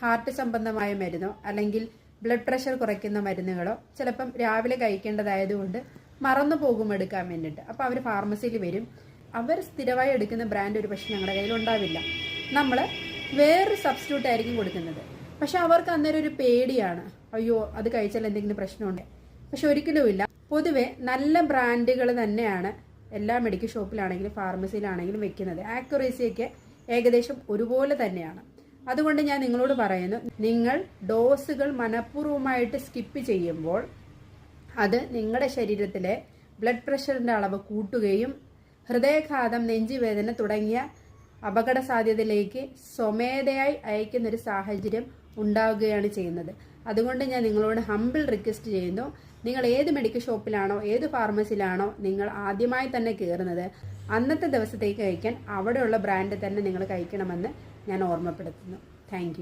Heart സംബന്ധമായ മരുന്നോ അല്ലെങ്കിൽ blood pressure കുറയ്ക്കുന്ന മരുന്നുകളോ ചിലപ്പം രാവിലെ കഴിക്കേണ്ടതായതുകൊണ്ട് മറന്നു പോകും എടുക്കാൻ വേണ്ടിയിട്ട്. അപ്പോൾ അവർ ഫാർമസിയിൽ വരും. അവർ സ്ഥിരമായി എടുക്കുന്ന ബ്രാൻഡ് ഒരു പക്ഷേ ഞങ്ങളുടെ കയ്യിൽ ഉണ്ടാവില്ല. നമ്മൾ വേറൊരു സബ്സ്റ്റിറ്റ്യൂട്ട് ആയിരിക്കും കൊടുക്കുന്നത്. പക്ഷെ അവർക്ക് അന്നേരം ഒരു പേടിയാണ്. അയ്യോ അത് കഴിച്ചാൽ എന്തെങ്കിലും പ്രശ്നമുണ്ട്. പക്ഷെ ഒരിക്കലുമില്ല പൊതുവെ നല്ല ബ്രാൻഡുകൾ തന്നെയാണ് എല്ലാ മെഡിക്കൽ ഷോപ്പിലാണെങ്കിലും ഫാർമസിയിലാണെങ്കിലും വെക്കുന്നത്. ആക്യുറേസിയൊക്കെ ഏകദേശം ഒരുപോലെ തന്നെയാണ്. അതുകൊണ്ട് ഞാൻ നിങ്ങളോട് പറയുന്നു നിങ്ങൾ ഡോസുകൾ മനഃപൂർവമായിട്ട് സ്കിപ്പ് ചെയ്യുമ്പോൾ അത് നിങ്ങളുടെ ശരീരത്തിലെ ബ്ലഡ് പ്രഷറിന്റെ അളവ് കൂട്ടുകയും ഹൃദയഘാതം നെഞ്ചുവേദന തുടങ്ങിയ അപകട സാധ്യതയിലേക്ക് സ്വമേധയായി അയക്കുന്നൊരു സാഹചര്യം ഉണ്ടാവുകയാണ് ചെയ്യുന്നത്. അതുകൊണ്ട് ഞാൻ നിങ്ങളോട് ഹമ്പിൾ റിക്വസ്റ്റ് ചെയ്യുന്നു നിങ്ങൾ ഏത് മെഡിക്കൽ ഷോപ്പിലാണോ ഏത് ഫാർമസിയിലാണോ നിങ്ങൾ ആദ്യമായി തന്നെ കയറുന്നത് അന്നത്തെ ദിവസത്തേക്ക് കഴിക്കാൻ അവിടെയുള്ള ബ്രാൻഡ് തന്നെ നിങ്ങൾ കഴിക്കണമെന്ന് ഞാൻ ഓർമ്മപ്പെടുത്തുന്നു. താങ്ക്